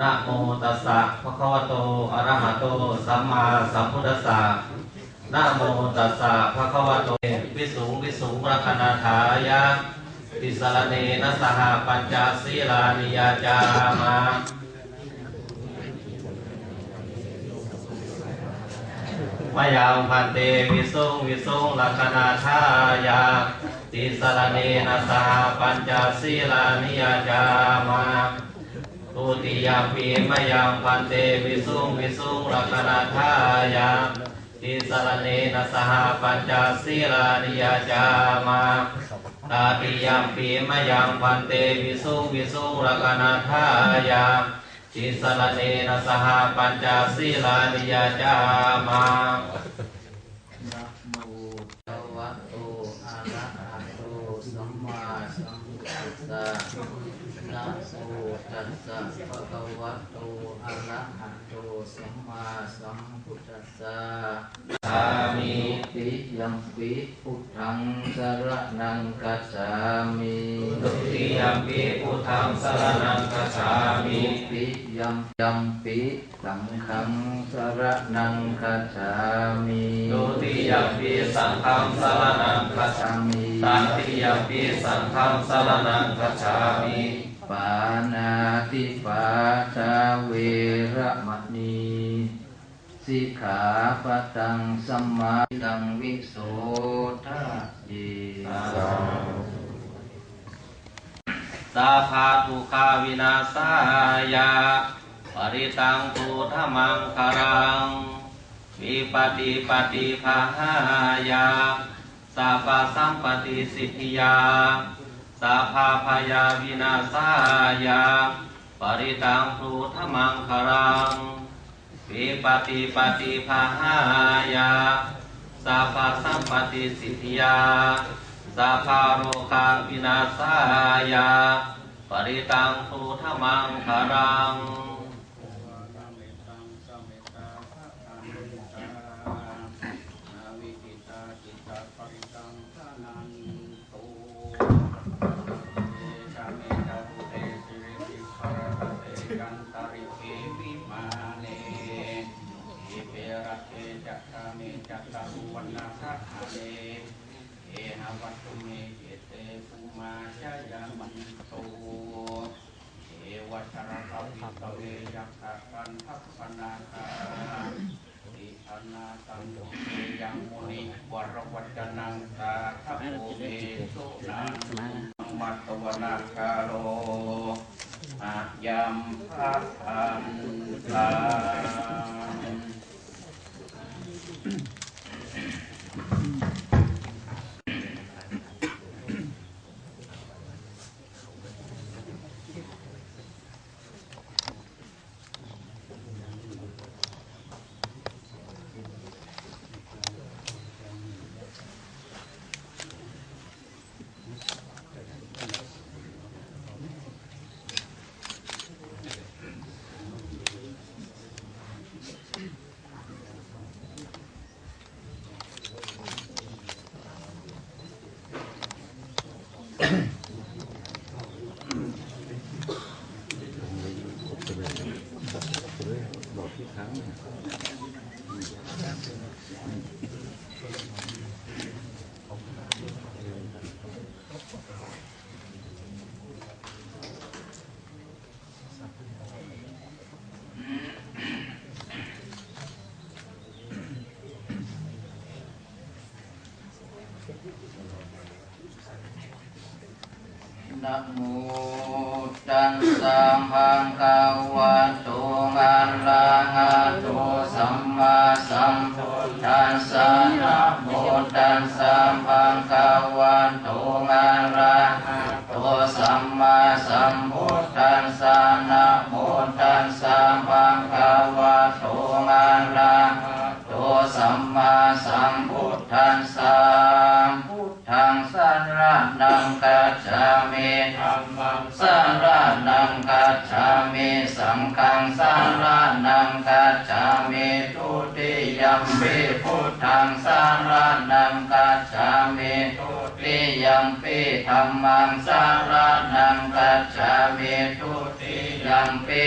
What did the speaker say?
นะโมตัสสะภะคะวะโตอะระหะโต สัมมาสัมพุทธัสสะนะโมตัสสะภะคะวะโตวิสุงวิสุงรักนาถายะติสรเนนะสหปัญจศีลานิยาจามามยังพันเตวิสุงวิสุงลักขณาทายาติสรเนนะสหปัญจศีลานิยาจา ติยมปีมยังพันเตวิสุงวิสุงลักขณาทายาติสรเนนะสหปัญจศีลานิยาจามาตาติยมปีมยังพันเตวิสุงวิสุงลักขณาทายาทิสรเนนะสหปัญจศีลานิยาจามานะโมตัสสะโตอะระหะโตสัมมาสัมพุทธัสสะ นะโมตัสสะภะคะวะโตอะระหะโตสัมมาสัมพุทธัสสะสามิติยัมปิพุทธังสรณังคัจฉามิตุติยัมปิพุทธังสรณังคัจฉามิปิยัมยัมปิสังฆังสรณังคัจฉามิตุติยัมปิสังฆังสรณังคัจฉามิตัติยัมปิสังฆังสรณังคัจฉามิ ปานาติปาตาเวระมณีสิกขาปตังสัมมาตังวิโสทะเยสาภาทุคาวินาศายาปริตังภูธมังคารังวิปติปฏิภาหายาสัพสัมปติสิทธิยา สัพพาพยาวินาศายา ปริตังภูธมังคารังวิปติปฏิภาหายาสัพพสัมปติสิทธิยาสัพพาโรคาวินาศายา ปริตังภูธมังคารัง เอหาวัตถุเมเจเตภูมาชยามันโตเอวัชระเขาอิตเวยักขะกันทัพพนาคาติอนาตังโลเยังมุนิวรวัจนังตาทัพโอเมสุนังมัตตวนาคาโร ยัมพัพันตา นะโมตัสส สสะนะโมตัสสะภะคะวะโตอะระหะโตสัมมาสัมพุทธัสสะนะโมตัสสะภะคะวะโตอะระหะโตสัมมาสัมพุทธัสสะพุทธังสรณังกัจฉามิธรรมังสารนังกัจฉามิสังฆังสารนังกัจฉามิทุต ยัมปิพุทธังสารานังกัจฉามิทุติยัมปิธรรมังสารานังกัจฉามิทุติยัมปิ